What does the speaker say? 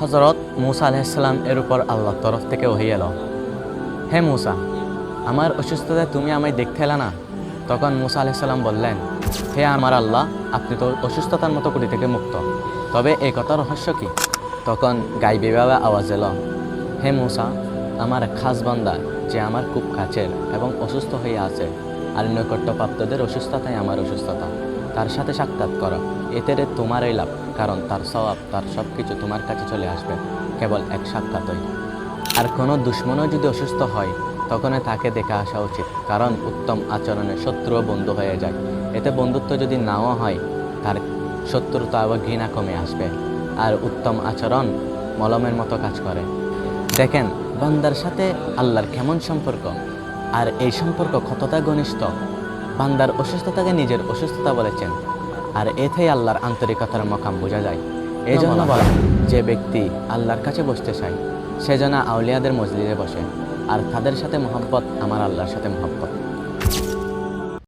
হজরত মুসা আলাইসাল্লাম এর উপর আল্লাহর তরফ থেকে ওহি এলো। হে মুসা, আমার অসুস্থতায় তুমি আমায় দেখতে এলে না? তখন মুসা আলাইসাল্লাম বললেন, হে আমার আল্লাহ, আপনি তো অসুস্থতার মতো কুটি থেকে মুক্ত। তবে এই কথা রহস্য কি? তখন গাইবিভাবে আওয়াজ এলো, হে মুসা, আমার খাস বান্দা, যে আমার খুব কাছের এবং অসুস্থ হয়ে আছে, আর নৈকট্যপ্রাপ্তদের অসুস্থতাই আমার অসুস্থতা। তার সাথে সাক্ষাৎ করো। এতে রে তোমারই লাভ, কারণ তার স্বভাব, তার সব কিছু তোমার কাছে চলে আসবে, কেবল এক সাক্ষাৎই। আর কোনো দুশ্মনও যদি অসুস্থ হয় তখন তাকে দেখে আসা উচিত, কারণ উত্তম আচরণে শত্রুও বন্ধু হয়ে যায়। এতে বন্ধুত্ব যদি নাও হয়, তার শত্রুতা আবার ঘৃণা কমে আসবে। আর উত্তম আচরণ মলমের মতো কাজ করে। দেখেন, বান্দার সাথে আল্লাহর কেমন সম্পর্ক? আর এই সম্পর্ক কতটা ঘনিষ্ঠ? বান্দার অসুস্থতাকে নিজের অসুস্থতা বলেছেন। আর এতেই আল্লাহর আন্তরিকতার মকাম বোঝা যায়। এই জন্য বলা যে ব্যক্তি আল্লাহর কাছে বসতে চায় সে যেন আউলিয়াদের মসজিদে বসে আর তাদের সাথে মহব্বত আমার আল্লাহর সাথে মহব্বত।